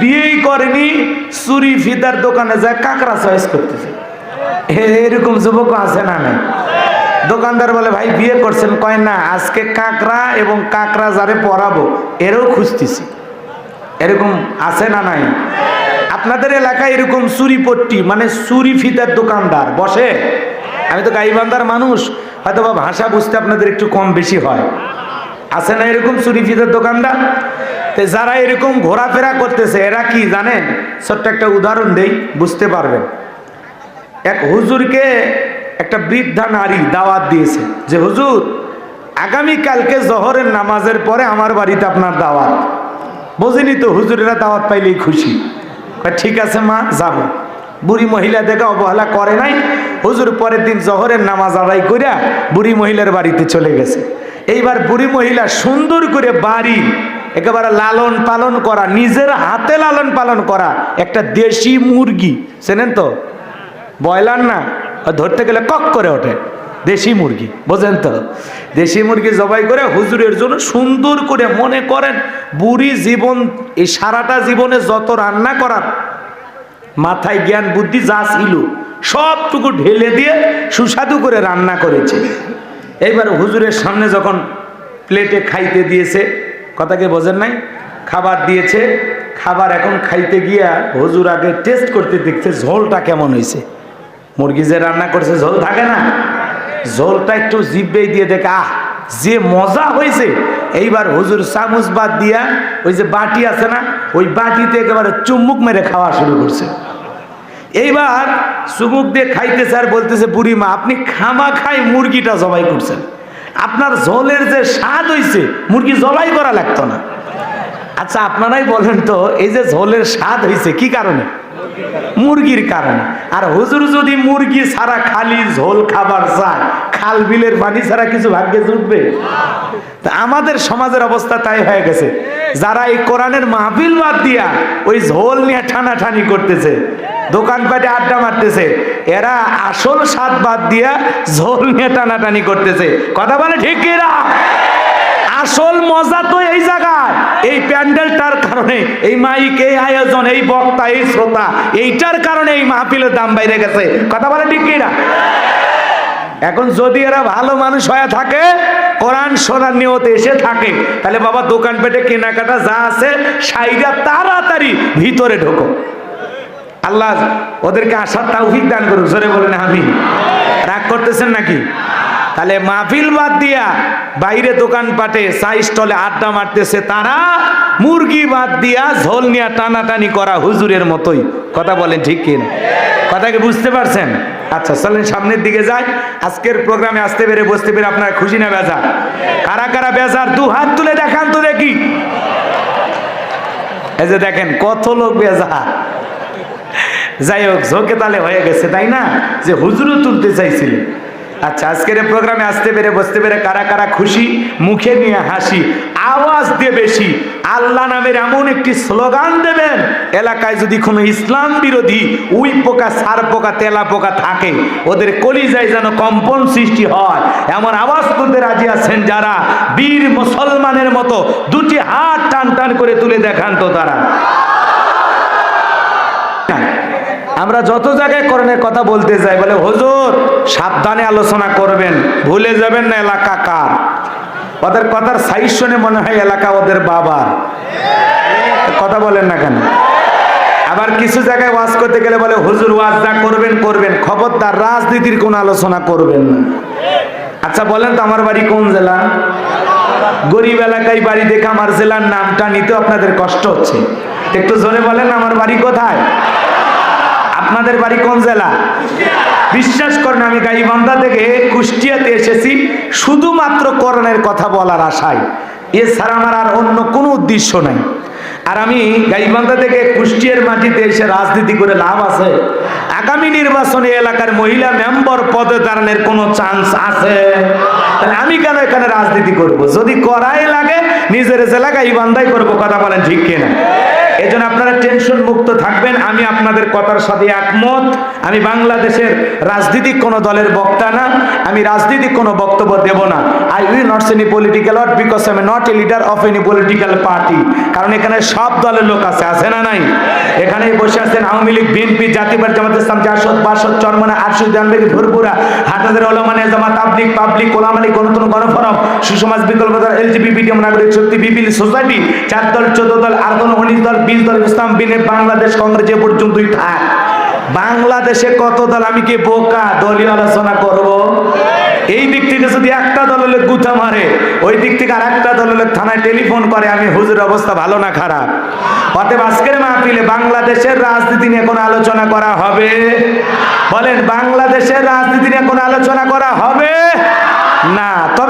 বিয়েই করেনি, চুরি ফিদার দোকানে যায় কাঁকড়া চয়েস করতেছে। এরকম যুবক আছে না নাই? দোকানদার বলে, ভাই, বিয়ে করছেন। কয়, না, আজকে কাঁকড়া এবং কাঁকড়া যারে পরাবো, এরও খুঁজতেছি। এরকম আছে না নাই? আপনাদের এলাকায় এরকম চুরি পট্টি মানে চুরি ফিতার দোকানদার বসে? আমি তো গাইবান্দার মানুষ হয়তো বা ভাষা বুঝতে আপনাদের একটু কম বেশি হয়। আছে না এরকম চুরি ফিতার দোকানদার? তো যারা এরকম ঘোরাফেরা করতেছে, এরা কি জানেন? ছোট্ট একটা উদাহরণ দেই, বুঝতে পারবেন। এক হুজুরকে একটা বৃদ্ধা নারী দাওয়াত দিয়েছে, যে, হুজুর আগামী কালকে জহরের নামাজের পরে আমার বাড়িতে আপনার দাওয়াত। বোঝেনি তো, হুজুরেরা দাওয়াত পাইলেই খুশি। ঠিক আছে মা, যাব। বুড়ি মহিলা দেখে অবহেলা করে নাই। হুজুর পরের দিন জহরের নামাজ আদায় করিয়া বুড়ি মহিলার বাড়িতে চলে গেছে। এইবার বুড়ি মহিলা সুন্দর করে বাড়ি, একেবারে লালন পালন করা, নিজের হাতে লালন পালন করা, একটা দেশি মুরগি, চেনেন তো? ব্রয়লার না? ধরতে গেলে কক করে ওঠে, দেশি মুরগি, বোঝেন তো? দেশি মুরগি জবাই করে হুজুরের জন্য সুন্দর করে মনে করেন, বুড়ি জীবন, এই সারাটা জীবনে যত রান্না করার মাথায় জ্ঞান, বুদ্ধি যা ছিল, সবটুকু ঢেলে দিয়ে সুস্বাদু করে রান্না করেছে। এইবার হুজুরের সামনে যখন প্লেটে খাইতে দিয়েছে কথাকে বোঝেন নাই? খাবার দিয়েছে, খাবার এখন খাইতে গিয়া হুজুর আগে টেস্ট করতে দেখছে ঝোলটা কেমন হয়েছে মুরগি যে রান্না করছে, ঝোল থাকে না? ঝোলটা একটু জিব্বেই দিয়ে দেখে, আহ, যে মজা হয়েছে এইবার হুজুর চামচ বাদ দিয়া, ওই যে বাটি আছে না, ওই বাটিতে একেবারে চুম্বুক মেরে খাওয়া শুরু করছে। এইবার চুমুক দিয়ে খাইতেছে আর বলতেছে, বুড়ি মা, আপনি খামা খাই মুরগিটা জবাই করছেন। আপনার ঝোলের যে স্বাদ হইছে, মুরগি জবাই করা লাগতো না। আচ্ছা আপনারাই বলেন তো, এই যে ঝোলের স্বাদ হয়েছে কি কারণে? মুরগির কারণে। আর হুজুর যদি মুরগি ছাড়া খালি ঝোল খাবার চায়, খাল বিলের পানি ছাড়া কিছু ভাগ্যে জুটবে? তা আমাদের সমাজের অবস্থা তাই হয়ে গেছে। যারা এই কোরআনের মাহফিল বাদ দিয়া ওই ঝোল নিয়ে টানাটানি করতেছে দোকানপাটে আড্ডা মারতেছে। এরা আসল স্বাদ বাদ দিয়া ঝোল নিয়ে টানাটানি করতেছে। কথা বলে ঠিক কিনা আসল মজা তো এই জায়গায়। এই প্যান্ডেলটার কারণে, এই মাইক, এই আয়োজন, এই বক্তা, এই শ্রোতা, এইটার কারণে এই মাহফিলের দাম বাইরে গেছে। কথা বলে ঠিক কিনা এখন যদি এরা ভালো মানুষ হয়ে থাকে, কোরআন শোনার নিয়তে এসে থাকে, তাহলে বাবা দোকান পেটে কেনাকাটা যা আছে, সাইরা তাড়াতাড়ি ভিতরে ঢোকো। আল্লাহ ওদেরকে আসার তৌফিক দান করুন, জোরে বলেন আমি রাগ করতেছেন নাকি? তাহলে মাহফিল বাদ দিয়া বাইরে দোকান পাটে চা স্টলে আড্ডা মারতেছে তারা, মুরগি বাদ দিয়া ঝোল নিয়ে টানাটানি করা হুজুরের মতোই। কথা বলেন ঠিক কিনা? কথাকে বুঝতে পারছেন? আচ্ছা চলেন সামনের দিকে যাই। আজকের প্রোগ্রামে আসতে পেরে বসতে পেরে আপনার খুশি না বেজার? কারা কারা বেজার? দু হাত তুলে দেখান তো দেখি। এই যে দেখেন, কত লোক বেজার। যাই হোক ঝোঁকে তালে হয়ে গেছে, তাই না? যে হুজুরও তুলতে চাইছিল। আচ্ছা আজকের প্রোগ্রামে আসতে পেরে, বসতে পেরে কারা কারা খুশি? মুখে নিয়ে হাসি, আওয়াজ দিয়ে বেশি। আল্লাহ নামের এমন একটি স্লোগান দেবেন, এলাকায় যদি কোনো ইসলাম বিরোধী উই পোকা, সার পোকা, তেলা পোকা থাকে, ওদের কলিজায় যেন কম্পন সৃষ্টি হয়। এমন আওয়াজ তুলতে রাজি আছেন যারা? বীর মুসলমানের মতো দুটি হাত টান টান করে তুলে দেখান তো তারা। আমরা যত জায়গায় করণের কথা বলতে যাই, বলে, হুজুর, সাবধানে আলোচনা করবেন, ভুলে যাবেন না এলাকা কার? ওদের কথার সাইজ শুনে মনে হয় এলাকা ওদের বাবার। কথা বলেন না কেন? আবার কিছু জায়গায় ওয়াজ করতে গেলে বলে, হুজুর, ওয়াজ যা করবেন করবেন, খবরদার, রাজনীতির কোন আলোচনা করবেন না। আচ্ছা বলেন তো, আমার বাড়ি কোন জেলা গরিব এলাকায় বাড়ি দেখে আমার জেলার নামটা নিতে আপনাদের কষ্ট হচ্ছে। একটু জোরে বলেন, আমার বাড়ি কোথায়? আপনাদের বাড়ি কোন জেলা? বিশ্বাস করেন আমি গাইবান্ধা থেকে কুষ্টিয়াতে এসেছি, শুধুমাত্র করণের কথা বলার আশায়। এছাড়া আমার আর অন্য কোনো উদ্দেশ্য নাই। আর আমি গাইবান্ধা থেকে কুষ্টিয়ার মাটিতে এসে রাজনীতি করে লাভ আছে। আগামী নির্বাচনে এলাকার মহিলা মেম্বার পদে দাঁড়ানোর কোনো চান্স আছে? তাহলে আমি কেন এখানে রাজনীতি করব? যদি করাই লাগে, নিজের জেলা গাইবান্ধাই করব, কথা বলেন ঠিক কিনা? এজন্য আপনারা টেনশন মুক্ত থাকবেন আমি আপনাদের কথার সাথে একমত। আমি বাংলাদেশের রাজনীতিক কোনো দলের বক্তা না, আমি রাজনীতিক কোনো বক্তব্য দেব না। I will not any political ought because I am not a leader of any political party কারণ এখানে সব দলের লোক আছে আছে না নাই? এখানে বসে আছেন আওয়ামী লীগ, বিএনপি, জাতীয় জামাত ইসলাম, জাসদ, বাসদ, চরমনা আরশুদ জানবেগি ভরপুরা হাটাদের ওলামানে জামাত তাবলিক পাবলিক ওলামালি গণতন্ত্র গণফোরাম, সুসমাজ বিকল্প দল, এলজিবি, বিডিএম, নাগরিক শক্তি বিপিল সোসাইটি, চার দল, চোদ্দ দল, আর উনিশ দল, বিশ দল, ইসলাম বিনে বাংলাদেশ, কংগ্রেস যে পর্যন্তই থাক। বাংলাদেশে কত দল? আমি কি বোকা? দলীয় আলোচনা করব? এই দিক থেকে যদি একটা দলের লোক গুথা মারে, ওই দিক থেকে আর একটা দলের লোক থানায় টেলিফোন করে, আমি হুজুর অবস্থা ভালো না খারাপ? অতএব আজকের মাহফিলে বাংলাদেশের রাজনীতি নিয়ে কোনো আলোচনা করা হবে? বলেন, বাংলাদেশের রাজনীতি নিয়ে কোনো আলোচনা করা হবে? না। তবে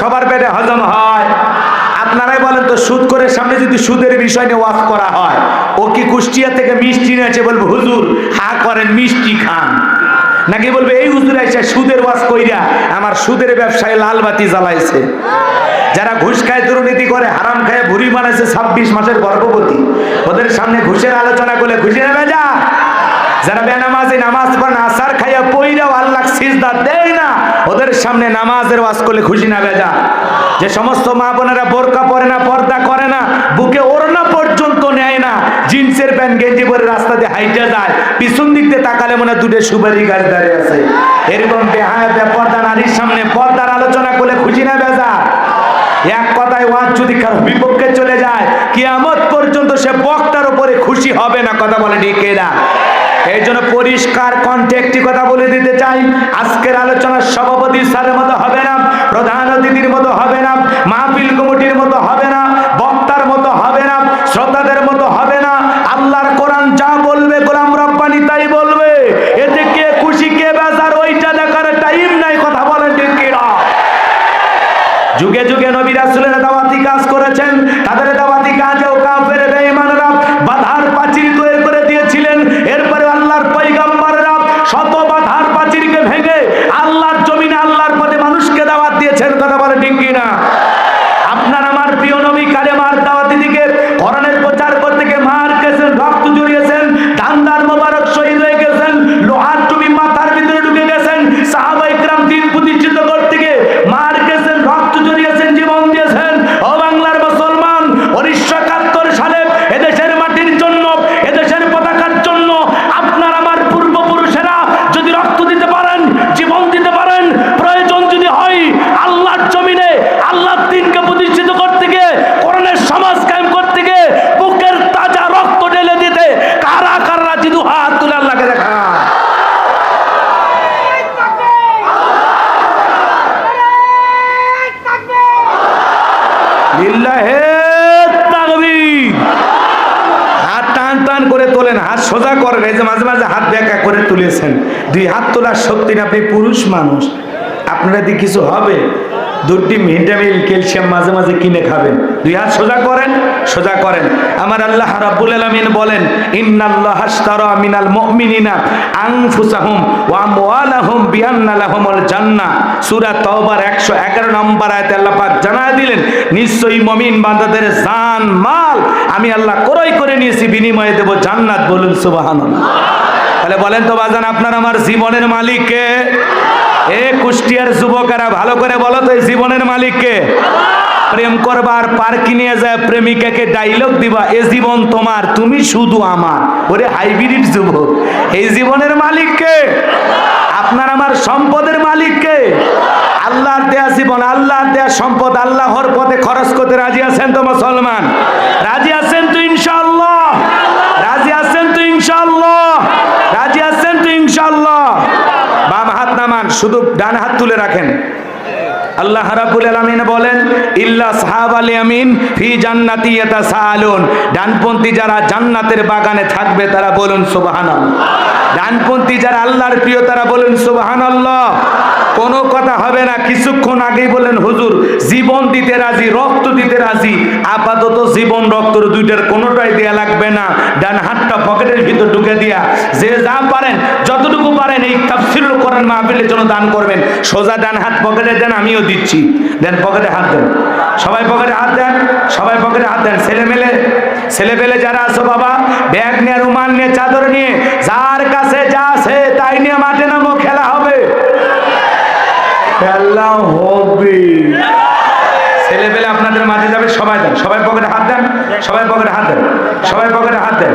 সবার পেটে হজম হয়। আপনারাই বলেন তো, সুদ করে সামনে যদি সুদের বিষয় নিয়ে ওয়াজ করা হয়, ও কি কুষ্টিয়া থেকে মিষ্টি নিয়েছে বলব, হুজুর, হা করেন, মিষ্টি খান। নাকি বলবে, এই হুজুর এসে সুদের ওয়াজ কইরা আমার সুদের ব্যবসায় লাল বাতি জ্বালাইছে। যারা ঘুষ খায়, দুর্নীতি করে, হারাম খায় ভুড়ি বানাইছে, ছাব্বিশ মাসের গর্ভবতী। ওদের সামনে ঘুষের আলোচনা করলে ঘুষে নেবে যা যারা বেনামাজি নামাজ পড়েন আসার খাইয়া পইরাও আল্লাহ সিজদা দেয় না, ওদের সামনে নামাজের ওয়াজ করলে খুশি না বেজা? যে সমস্ত মা বোনেরা বোরকা পরে না, পর্দা করে না, বুকে ওড়না পর্যন্ত নেয় না, জিন্সের প্যান্ট গেঞ্জি পরে রাস্তা দিয়ে হাইটে যায়, পিছন দিক দিয়ে তাকালে মনে দুটো সুপারি গাড়ি দাঁড়িয়ে আছে। এরকম বেহায় বেপর্দা নারীর সামনে পর্দার আলোচনা করলে খুশি না বেজা? এক কথায় ওয়াজ যদি কারও বিপক্ষে চলে যায়, কিয়ামত পর্যন্ত সে বক্তার উপরে খুশি হবে না, কথা বলে ঠিক না এই জন্য পরিষ্কার কণ্ঠে একটি কথা বলে দিতে চাই। আজকের আলোচনার সভাপতি স্যারের মতো হবে না, প্রধান অতিথির মতো হবে না, মাহফিল কমিটির মতো হবে না। দুই হাত তোলার শক্তি না, আপনি পুরুষ মানুষ। আপনারা দিয়ে কিছু হবে? দুটি ভিটামিন ক্যালসিয়াম মাঝে মাঝে কিনে খাবেন। দুই হাত সোজা করেন সোজা করেন। আমার আল্লাহ রাব্বুল আলামিন বলেন, ইন্নাল্লাহ হাশতারা মিনাল মুমিনিনা আনফুসাহুম ওয়া আমওয়ালাহুম বিআন্না লাহুমুল জান্নাহ। সূরা তওবার 111 নম্বর আয়াতে আল্লাহ পাক জানায় দিলেন, নিশ্চয়ই মুমিন বান্দাদের জান, মাল আমি আল্লাহ ক্রয় করে নিয়েছি, বিনিময়ে দেব জান্নাত। বলুন, সুবহানাল্লাহ। তাহলে বলেন তো বাজান, আপনার আমার জীবনের মালিক কে? এ কুষ্টিয়ার যুবকেরা, ভালো করে বলো তো জীবনের মালিক কে? প্রেম করবার, পার্কে নিয়ে যায়, প্রেমিকাকে ডাইলগ দিবা, এ জীবন তোমার, তুমি শুধু আমার। ওরে হাইব্রিড যুবক, এই জীবনের মালিক কে? আপনার আমার সম্পদের মালিক কে? আল্লাহর দেয়া জীবন, আল্লাহর দেয়া সম্পদ আল্লাহর পথে খরচ করতে রাজি আছেন তো মুসলমান? রাজি আছেন তো ইনশাআল্লাহ? রাজি আছেন তো ইনশাআল্লাহ রাজি আছেন তো ইনশাআল্লাহ বাম হাত নামান শুধু ডান হাত তুলে রাখেন। আল্লাহ রাব্বুল আলামিন বলেন, ইল্লা সাহাবাল ইয়ামিন ফি জান্নাতি ইয়াতাসাআলুন। ডানপন্থী যারা জান্নাতের বাগানে থাকবে, তারা বলুন, সুবহানাল্লাহ। ডানপন্থী যারা আল্লাহর প্রিয়, তারা বলুন, সুবহানাল্লাহ। কোনো কথা হবে না। কিছুক্ষণ আগেই বলেন হুজুর, জীবন দিতে রাজি, রক্ত দিতে রাজি। আপাতত জীবন রক্ত দুইটার কোনোটাই দেয়া লাগবে না। ডান হাতটা পকেটের ভিতর ঢুকে দিয়া, যে যা পারেন কোরআন মাহফিলের জন্য দান করবেন, সোজা ডান হাত পকেটে দেন, আমিও দিচ্ছি। দেন, পকেটে হাত দেন। সবাই পকেটে হাত দেন, সবাই পকেটে হাত দেন। ছেলে মেলে, ছেলে পেলে যারা আছো বাবা, ব্যাগ নিয়ে, রুমাল নিয়ে, চাদর নিয়ে, যার কাছে যা আছে তাই নিয়ে মাঠে নামো, খেলা হবে। খেলা পেলে আপনাদের মাঝে যাবে, সবাই দেন। সবাই পকেটে হাত দেন, সবাই পকেটে হাত দেন, সবাই পকেটে হাত দেন।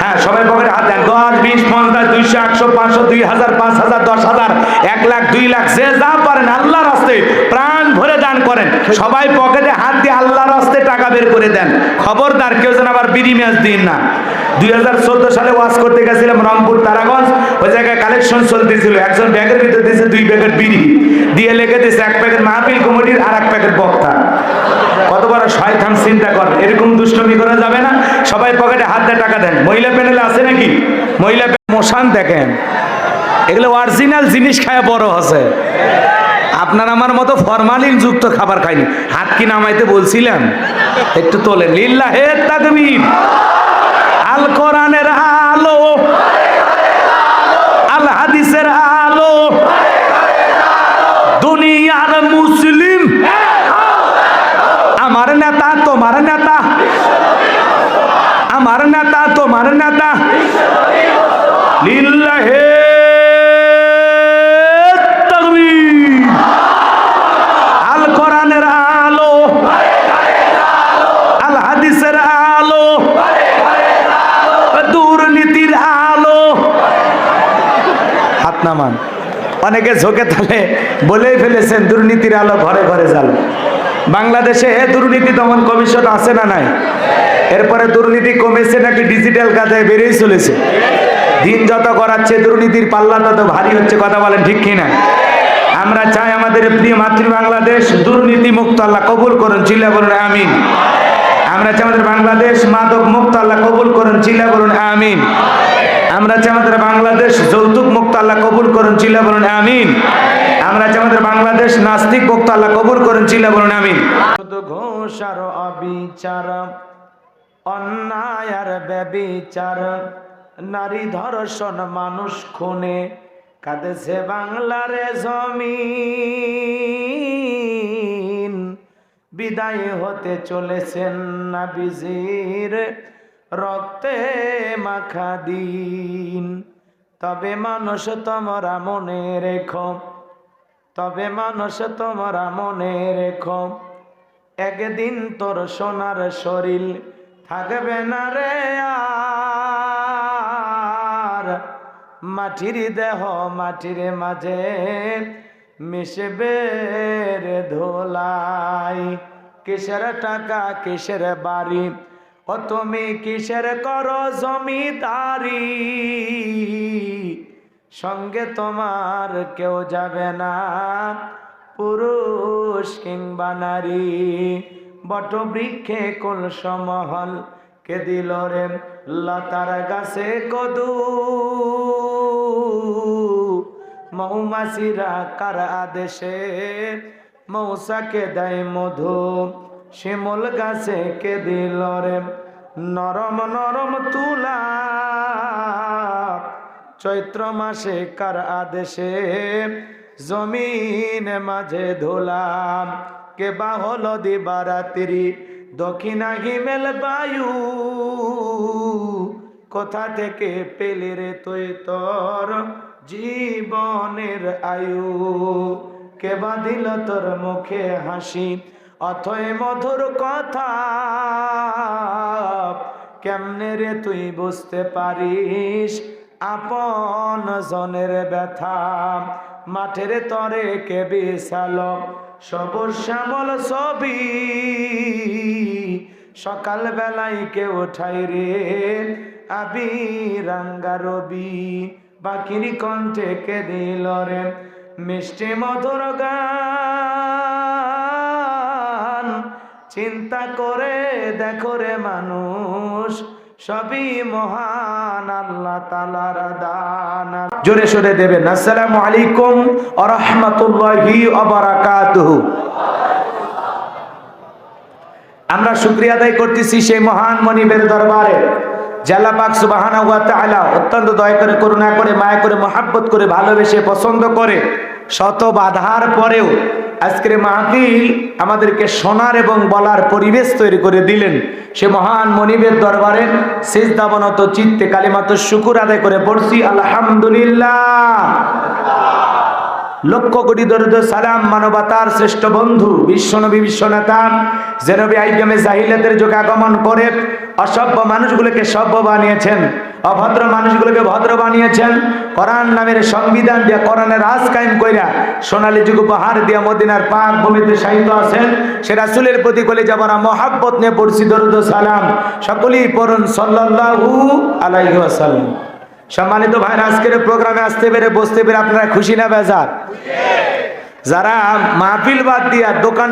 হ্যাঁ সবাই পকেটে হাত দেন। দশ, বিশ, পঞ্চাশ, দুইশো, একশো, পাঁচশো, দুই হাজার, পাঁচ হাজার, দশ হাজার, এক লাখ, দুই লাখ, যে যা পারেন আল্লাহর রাস্তে প্রাণ ভরে দান করেন। সবাই পকেটে হাত দিয়ে আল্লাহর রাস্তে টাকা বের করে দেন। খবরদার কেউ যেন আবার বিড়ি ম্যাচ দিন না। দুই হাজার চোদ্দ সালে ওয়াজ করতে গেছিলাম রংপুর, তারাগঞ্জ। ওই জায়গায় কালেকশন চলতেছিল। একজন ব্যাগের ভিতরে দিয়েছে দুই প্যাকেট বিড়ি। দিয়ে লেগে দিয়েছে এক প্যাকেট মাহফিল কমিটির আর এক প্যাকেট বক্তা। কত বড় শয়তান চিন্তা কর, এরকম দুষ্টমি করা যাবে না। সবাই পকেটে হাত দিয়ে টাকা দেন। মহিলা প্যানেলে আছে নাকি? মহিলা মশান দেখেন। এগুলো অরিজিনাল জিনিস খায় বড় হচ্ছে আপনার আমার মতো ফরমালিন যুক্ত খাবার খাইনি। হাত কি নামাইতে বলছিলাম? একটু তোলেন। লিল্লা হে তাকবীর। আল কোরআনের আলো। আল হাদিসের আলো দুনিয়ার মুসলিম আমার নেতা তোমার নেতা আমার নেতা তোমার নেতা লিল্লাহে তাকবীর আল কোরআনের আলো আল হাদিসের আলো দুর্নীতির আলো হাত নামান অনেকে ঝোঁকে তালে বলেই ফেলেছেন, দুর্নীতির আলো ঘরে ঘরে জাল বাংলাদেশে দুর্নীতি দমন কমিশন আছে না নাই? এরপরে দুর্নীতি কমেছে নাকি ডিজিটাল কাজে বেড়েই চলেছে? দিন যত করাচ্ছে দুর্নীতির পাল্লা তত ভারী হচ্ছে, কথা বলেন ঠিক কিনা? আমরা চাই আমাদের প্রিয় মাতৃ বাংলাদেশ দুর্নীতি মুক্ত আল্লাহ কবুল করুন, চিল্লা বলুন, আমিন। আমরা চাই আমাদের বাংলাদেশ মাদক মুক্ত আল্লাহ কবুল করুন, চিল্লা বলুন, আমিন। আমরা চাই আমাদের বাংলাদেশ যৌতুক মুক্ত আল্লাহ কবুল করুন, চিল্লা বলুন, আমিন। আমরা চাই আমাদের বাংলাদেশ নাস্তিক মুক্ত আল্লাহ কবুল করুন, চিল্লা বলুন, আমিন। ঘোষ আর অবিচার, অন্যায় আর ব্যবিচার, নারী ধর্ষণ মানুষ খুনে, কাঁদেছে বাংলার জমিন। বিদায় হতে চলেছেন নাবিজির রক্তে মাখা দিন। তবে মানুষ তোমরা মনে রেখো, তবে মানুষ তোমরা মনে রেখো, একদিন তোর সোনার শরীর থাকবে না রে আর। মাটির দেহ মাটির মাঝে মিশবে রে ধোলাই, কিসের টাকা, কিসের বাড়ি ও তুমি কিসের করো জমিদারি? সঙ্গে তোমার কেউ যাবে না, পুরুষ কিংবা নারী। বট বৃক্ষে কলসমহল কে দিল রে? লতার গাছে কদু। মৌমাছিরা কার আদেশে মৌসাকে দেয় মধু? শিমল গাছে কে দিল রে? নরম নরম তুলা। চৈত্র মাসে কার আদেশে? জমিন মাঝে ধুলাম কে বা হল দিবারাত্রি? দক্ষিণা হিমেল বায়ু। কোথা থেকে পেলে রে তুই তোর জীবনের আয়ু? কে বা দিল তোর মুখে হাসি? অথয় মধুর কথা, কেমনে রে তুই বুঝতে পারিস? আপন জনের ব্যথা, মাঠের তরে কে বিশাল সবুজ শ্যামল ছবি সকাল বেলায় কে ওঠাই রে? আবি রাঙ্গা রবি, বাকির কণ্ঠে কে দিল রে? মিষ্টি মধুর গান চিন্তা করে দেখো রে মানুষ, সবই মহান আল্লাহ তালার দান। জোরে সরে দেবেন, আসসালামু আলাইকুম আ রহমতুল্লাহি অবরাকাতুহু আমরা শুক্রিয়া আদায় করতেছি সেই মহান মনিবের দরবারে। জাল্লা পাক সুবাহানা ওয়া তাআলা অত্যন্ত দয়া করে, করুণা করে, মায়া করে, মহাব্বত করে, ভালোবেসে, পছন্দ করে, শত বাধার পরেও আজকের মাহফিল আমাদেরকে শোনার এবং বলার পরিবেশ তৈরি করে দিলেন। সে মহান মনিবের দরবারে সিজদাবনত চিত্তে কালিমাত শুকুর আদায় করে পড়ছি, আলহামদুলিল্লাহ। লক্ষ কোটি দরিদ্র সালাম মানবতার শ্রেষ্ঠ বন্ধু, বিশ্বনবী, বিশ্বনেতা জেনবী আইগমে জাহিলাতের যুগে আগমন করে। অসভ্য মানুষগুলোকে সভ্য বানিয়েছেন, অভদ্র মানুষগুলোকে ভদ্র বানিয়েছেন, কোরআন নামের সংবিধান দিয়ে কোরআনের রাজ কায়েম কইরা সোনালী যুগ উপহার দিয়া মদিনার পাক ভূমিতে সাহিত্য আছেন, সে রাসুলের প্রতি কলে যাবারা মহাব্বত নিয়ে পড়ছি। দরুদ সালাম সকলেই পড়ুন সাল্লাল্লাহু আলাইহি ওয়াসাল্লাম। সম্মানিত ভাইরা, আজকের প্রোগ্রামে আসতে পেরে বসতে পেরে আপনারা খুশি না বেজার? যারা মাহফিল বাদ দিয়া দোকান